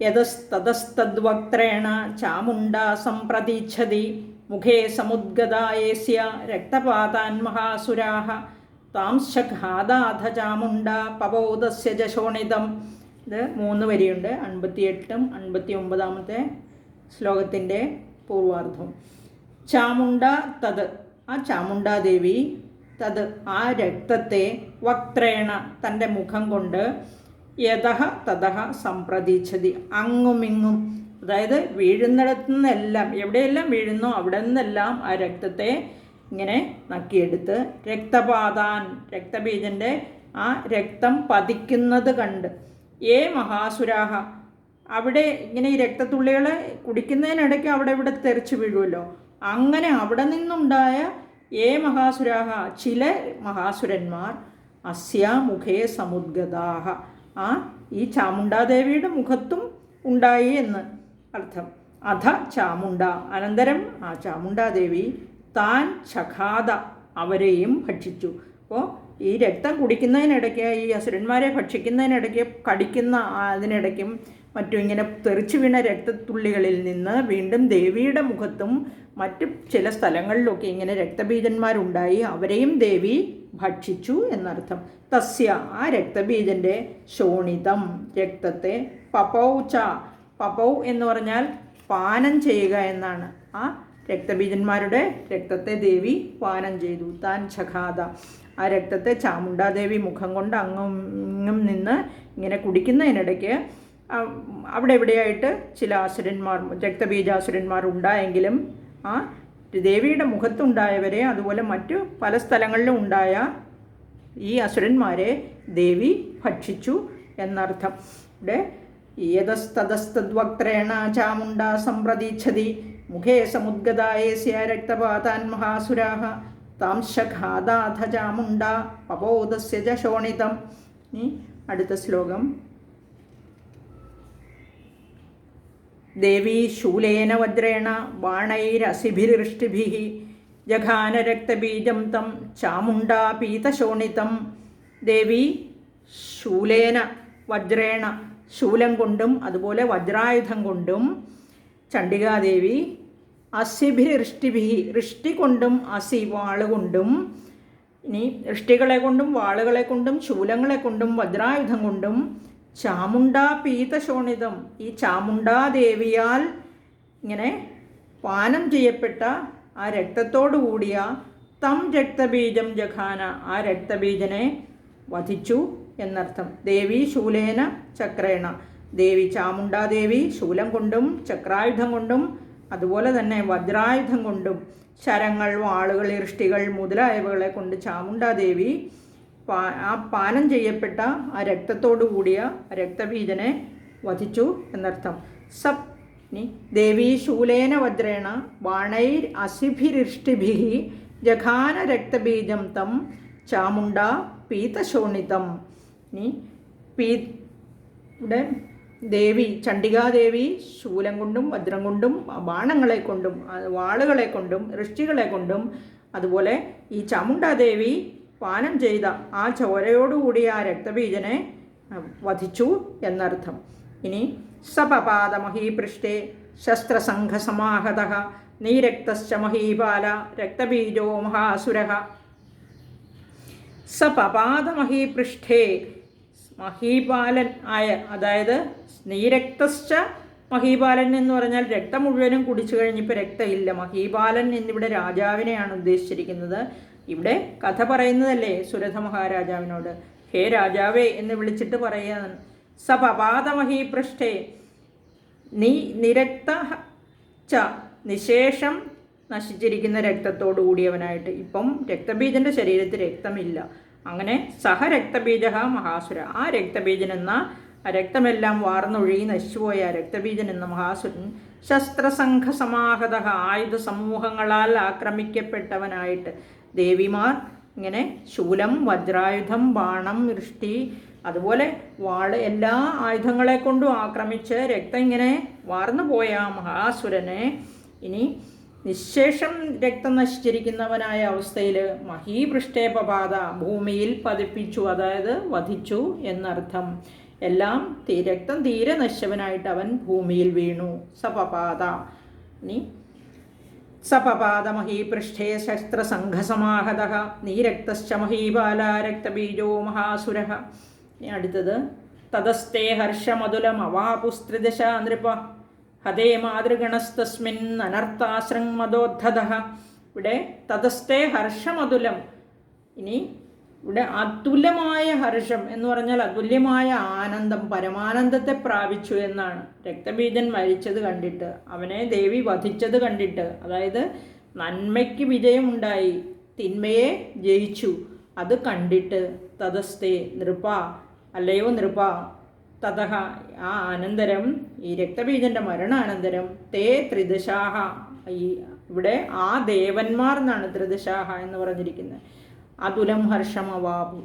യതസ്തതസ്തദ്വക്ത്രേണ ചാമുണ്ടാ സംപ്രതീച്ഛതി മുഖേ സമുദ്ഗതായേസ്യ രക്തപാതാൻ മഹാസുരാഹ താംശഘാതാധ ചാമുണ്ട പവോദസ്യ ജശോണിതം. ഇത് മൂന്ന് വരിയുണ്ട്. അൻപത്തിയെട്ടും അൻപത്തി ഒമ്പതാമത്തെ ശ്ലോകത്തിന്റെ പൂർവാർത്ഥം ചാമുണ്ട തത് ആ ചാമുണ്ടാദേവി തത് ആ രക്തത്തെ വക്ത്രേണ തന്റെ മുഖം കൊണ്ട് യതഹ തഥ സംപ്രതീക്ഷതി അങ്ങുമിങ്ങും. അതായത് വീഴുന്നിടത്തു നിന്നെല്ലാം എവിടെയെല്ലാം വീഴുന്നോ അവിടെ നിന്നെല്ലാം ആ രക്തത്തെ ഇങ്ങനെ നക്കിയെടുത്ത് രക്തപാതാൻ രക്തബീജന്റെ ആ രക്തം പതിക്കുന്നത് കണ്ട്. ഏ മഹാസുരാഹ അവിടെ ഇങ്ങനെ ഈ രക്തത്തുള്ളികളെ കുടിക്കുന്നതിനിടയ്ക്ക് അവിടെ ഇവിടെ തെറിച്ച് വീഴുമല്ലോ അങ്ങനെ അവിടെ നിന്നുണ്ടായ ഏ മഹാസുരാഹ ചില മഹാസുരന്മാർ അസ്യ മുഖേ സമുദ്ഗതാഹ. ആ ഈ ചാമുണ്ടാദേവിയുടെ മുഖത്തും ഉണ്ടായി എന്ന് അർത്ഥം. അധ ചാമുണ്ട അനന്തരം ആ ചാമുണ്ടാദേവി താൻ ചഖാത അവരെയും ഭക്ഷിച്ചു. അപ്പോൾ ഈ രക്തം കുടിക്കുന്നതിനിടയ്ക്ക് ഈ അസുരന്മാരെ ഭക്ഷിക്കുന്നതിനിടയ്ക്ക് കടിക്കുന്ന അതിനിടയ്ക്കും മറ്റും ഇങ്ങനെ തെറിച്ചു വീണ രക്തത്തുള്ളികളിൽ നിന്ന് വീണ്ടും ദേവിയുടെ മുഖത്തും മറ്റ് ചില സ്ഥലങ്ങളിലൊക്കെ ഇങ്ങനെ രക്തബീജന്മാരുണ്ടായി. അവരെയും ദേവി ഭക്ഷിച്ചു എന്നർത്ഥം. തസ്യ ആ രക്തബീജന്റെ ശോണിതം. രക്തത്തെ പപൗച്ച പപൗ എന്ന് പറഞ്ഞാൽ പാനം ചെയ്യുക എന്നാണ്. ആ രക്തബീജന്മാരുടെ രക്തത്തെ ദേവി പാനം ചെയ്തു. താൻ ചഖാത. ആ രക്തത്തെ ചാമുണ്ടാദേവി മുഖം കൊണ്ട് അങ്ങും നിന്ന് ഇങ്ങനെ കുടിക്കുന്നതിനിടയ്ക്ക് അവിടെ എവിടെയായിട്ട് ചില ആസുരന്മാർ രക്തബീജാസുരന്മാർ ഉണ്ടായെങ്കിലും ആ ദേവിയുടെ മുഖത്തുണ്ടായവരെ അതുപോലെ മറ്റു പല സ്ഥലങ്ങളിലും ഉണ്ടായ ഈ അസുരന്മാരെ ദേവി ഭക്ഷിച്ചു എന്നർത്ഥം. ഇവിടെ യതസ്തതസ്തദ്വക്ത്രേണ ചാമുണ്ട സംപ്രതീച്ഛതി മുഖേ സമുദ്ഗതായേസ്യ രക്തപാതാൻ മഹാസുരാഹ. താംശഘാതാഥ ചാമുണ്ട പപോദസ്യ ച ശോണിതം. ഇനി അടുത്ത ശ്ലോകം. ദേവീ ശൂലേന വജ്രേണ ബാണൈരസിഭിരിഷ്ടിഭിः ജഘാനരക്തബീജം തം ചാമുണ്ടാ പീതശോണിതം. ദേവി ശൂലേന വജ്രേണ ശൂലം കൊണ്ടും അതുപോലെ വജ്രായുധം കൊണ്ടും ചണ്ഡികാദേവി അസിഭിരിഷ്ടിഭി ഋഷ്ടി കൊണ്ടും അസി വാളുകൊണ്ടും ഇനി ഋഷ്ടികളെ കൊണ്ടും വാളുകളെ കൊണ്ടും ശൂലങ്ങളെ കൊണ്ടും വജ്രായുധം കൊണ്ടും ചാമുണ്ടാ പീതശോണിതം. ഈ ചാമുണ്ടാദേവിയാൽ ഇങ്ങനെ പാനം ചെയ്യപ്പെട്ട ആ രക്തത്തോടു കൂടിയ തം രക്തബീജം ജഖാന ആ രക്തബീജനെ വധിച്ചു എന്നർത്ഥം. ദേവി ശൂലേന ചക്രേണ. ദേവി ചാമുണ്ടാദേവി ശൂലം കൊണ്ടും ചക്രായുധം കൊണ്ടും അതുപോലെ തന്നെ വജ്രായുധം കൊണ്ടും ശരങ്ങൾ വാളുകൾ ഇഷ്ടികൾ മുതലായവകളെ കൊണ്ട് ചാമുണ്ടാദേവി ആ പാനം ചെയ്യപ്പെട്ട ആ രക്തത്തോടു കൂടിയ രക്തബീജനെ വധിച്ചു എന്നർത്ഥം. സപ് ദേവി ശൂലേന വജ്രേണ ബാണൈർ അസിഭിരിഷ്ടിഭി ജഘാന രക്തബീജം തം ചാമുണ്ട പീതശോണിതം. ഇനി പീ ദേവി ചണ്ഡികാദേവി ശൂലം കൊണ്ടും വജ്രം കൊണ്ടും ബാണങ്ങളെ കൊണ്ടും വാളുകളെ കൊണ്ടും ഋഷികളെ കൊണ്ടും അതുപോലെ ഈ ചാമുണ്ടാദേവി പാനം ചെയ്ത ആ ചോരയോടുകൂടി ആ രക്തബീജനെ വധിച്ചു എന്നർത്ഥം. ഇനി സപപാദ മഹീപൃഷ്ഠേ ശസ്ത്രസംഘസമാഹത നീരക്തശ്ച മഹീപാല രക്തബീജോ മഹാസുര. സപപാദ മഹീപൃഷ്ഠേ മഹീപാലൻ ആയ അതായത് നീരക്തശ്ച മഹീപാലൻ എന്ന് പറഞ്ഞാൽ രക്തം മുഴുവനും കുടിച്ചു കഴിഞ്ഞിപ്പോൾ രക്തമില്ല. മഹീപാലൻ എന്നിവിടെ രാജാവിനെയാണ് ഉദ്ദേശിച്ചിരിക്കുന്നത്. ഇവിടെ കഥ പറയുന്നതല്ലേ സുരഥ മഹാരാജാവിനോട്? ഹേ രാജാവേ എന്ന് വിളിച്ചിട്ട് പറയുകയാണ്. സപപാദ മഹീപൃഷ്ഠേ നീ നിരക്ത ച നിശേഷം നശിച്ചിരിക്കുന്ന രക്തത്തോടു കൂടിയവനായിട്ട് ഇപ്പം രക്തബീജന്റെ ശരീരത്തിൽ രക്തമില്ല. അങ്ങനെ സഹ രക്തബീജ മഹാസുര. ആ രക്തബീജൻ എന്ന രക്തമെല്ലാം വാർന്നൊഴുകി നശിച്ചുപോയ രക്തബീജൻ എന്ന മഹാസുരൻ ശസ്ത്രസംഘ സമാഹത ആയുധ സമൂഹങ്ങളാൽ ആക്രമിക്കപ്പെട്ടവനായിട്ട്. ദേവിമാർ ഇങ്ങനെ ശൂലം വജ്രായുധം ബാണം വൃഷ്ടി അതുപോലെ വാൾ എല്ലാ ആയുധങ്ങളെ കൊണ്ടും ആക്രമിച്ച് രക്തം ഇങ്ങനെ വാർന്നു പോയ മഹാസുരനെ ഇനി നിശേഷം രക്തം നശിച്ചിരിക്കുന്നവനായ അവസ്ഥയിൽ മഹീപൃഷ്ടേപപാത ഭൂമിയിൽ പതിപ്പിച്ചു അതായത് വധിച്ചു എന്നർത്ഥം. എല്ലാം രക്തം തീരെ നശിച്ചവനായിട്ട് അവൻ ഭൂമിയിൽ വീണു. സപപാത ഇനി സപപാദമഹീപൃഷ്ഠേ ശസ്ത്രസംഘസമാഹത. നീരക്തശ്ച മഹീപാല രക്തബീജോ മഹാസുര. അടുത്തത് തതസ്തേ ഹർഷമതുലമവാപുസ്ത്രിദശ നൃപ ഹതേ മാതൃഗണസ്തസ്മിൻ അനർത്ഥാശ്രമദോദ്ധത ഇവിടെ തതസ്തേ ഹർഷമതുലം. ഇനി ഇവിടെ അതുല്യമായ ഹർഷം എന്ന് പറഞ്ഞാൽ അതുല്യമായ ആനന്ദം പരമാനന്ദത്തെ പ്രാപിച്ചു എന്നാണ്. രക്തബീജൻ മരിച്ചത് കണ്ടിട്ട് അവനെ ദേവി വധിച്ചത് കണ്ടിട്ട് അതായത് നന്മയ്ക്ക് വിജയമുണ്ടായി തിന്മയെ ജയിച്ചു. അത് കണ്ടിട്ട് തതസ്തേ നൃപ അല്ലയോ നൃപ തതഹ. ആ അനന്തരം ഈ രക്തബീജന്റെ മരണാനന്തരം തേ ത്രിദശാഹ. ഈ ഇവിടെ ആ ദേവന്മാർ എന്നാണ് ത്രിദശാഹ എന്ന് പറഞ്ഞിരിക്കുന്നത്. അതുലം ഹർഷം അവാപു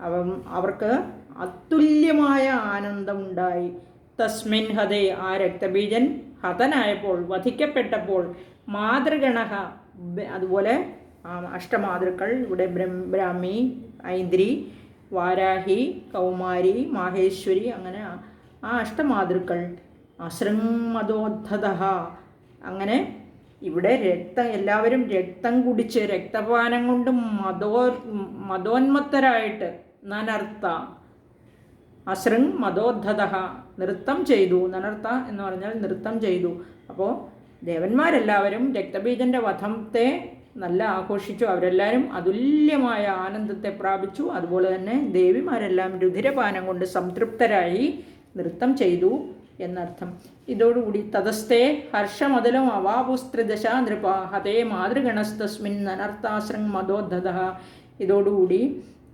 അവൻ അവർക്ക് അതുല്യമായ ആനന്ദമുണ്ടായി. തസ്മിൻ ഹതേ ആ രക്തബീജൻ ഹതനായപ്പോൾ വധിക്കപ്പെട്ടപ്പോൾ മാതൃഗണഹ അതുപോലെ അഷ്ടമാതൃക്കൾ ഇവിടെ ബ്രാഹ്മി ഐന്ദ്രി വാരാഹി കൗമാരി മാഹേശ്വരി അങ്ങനെ ആ- അഷ്ടമാതൃക്കൾ അശ്രമതോദ്ധത അങ്ങനെ ഇവിടെ രക്തം എല്ലാവരും രക്തം കുടിച്ച് രക്തപാനം കൊണ്ട് മതോ മതോന്മത്തരായിട്ട് നനർത്ത. അശ്രങ് മതോദ്ധത നൃത്തം ചെയ്തു. നനർത്ത എന്ന് പറഞ്ഞാൽ നൃത്തം ചെയ്തു. അപ്പോൾ ദേവന്മാരെല്ലാവരും രക്തബീജന്റെ വധത്തെ നല്ല ആഘോഷിച്ചു. അവരെല്ലാവരും അതുല്യമായ ആനന്ദത്തെ പ്രാപിച്ചു. അതുപോലെ തന്നെ ദേവിമാരെല്ലാം രുധിരപാനം കൊണ്ട് സംതൃപ്തരായി നൃത്തം ചെയ്തു എന്നർത്ഥം. ഇതോടുകൂടി തതസ്തേ ഹർഷമതലം അവാപുസ്ത്രിദശ നൃപ ഹതേ മാതൃഗണസ്തസ്മിൻ നനർത്താശ്രം മതോദ്ധത ഇതോടുകൂടി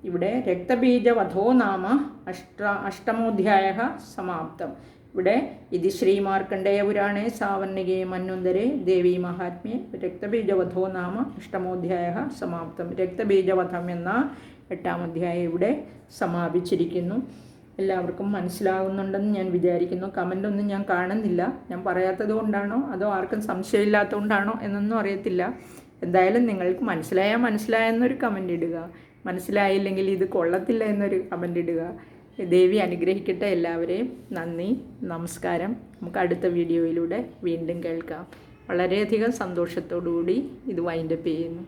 ഇവിടെ രക്തബീജവധോ നാമ അഷ്ട അഷ്ടമോധ്യായ സമാപ്തം. ഇവിടെ ഇത് ശ്രീമാർക്കണ്ഡേയപുരാണേ സാവന്നികേ മന്വന്തരേ ദേവി മഹാത്മ്യെ രക്തബീജവധോ നാമ അഷ്ടമോധ്യായ സമാപ്തം. രക്തബീജവധം എന്ന എട്ടാം അധ്യായം ഇവിടെ സമാപിച്ചിരിക്കുന്നു. എല്ലാവർക്കും മനസ്സിലാകുന്നുണ്ടെന്ന് ഞാൻ വിചാരിക്കുന്നു. കമന്റ് ഒന്നും ഞാൻ കാണുന്നില്ല. ഞാൻ പറയാത്തത് കൊണ്ടാണോ? അതോ ആർക്കും സംശയമില്ലാത്തതുകൊണ്ടാണോ എന്നൊന്നും അറിയത്തില്ല. എന്തായാലും നിങ്ങൾക്ക് മനസ്സിലായാൽ മനസ്സിലായെന്നൊരു കമന്റ് ഇടുക. മനസ്സിലായില്ലെങ്കിൽ ഇത് കൊള്ളത്തില്ല എന്നൊരു കമന്റ് ഇടുക. ദേവി അനുഗ്രഹിക്കട്ടെ എല്ലാവരെയും. നന്ദി നമസ്കാരം. നമുക്ക് അടുത്ത വീഡിയോയിലൂടെ വീണ്ടും കേൾക്കാം. വളരെയധികം സന്തോഷത്തോടു കൂടി ഇത് വൈൻഡപ്പ് ചെയ്യുന്നു.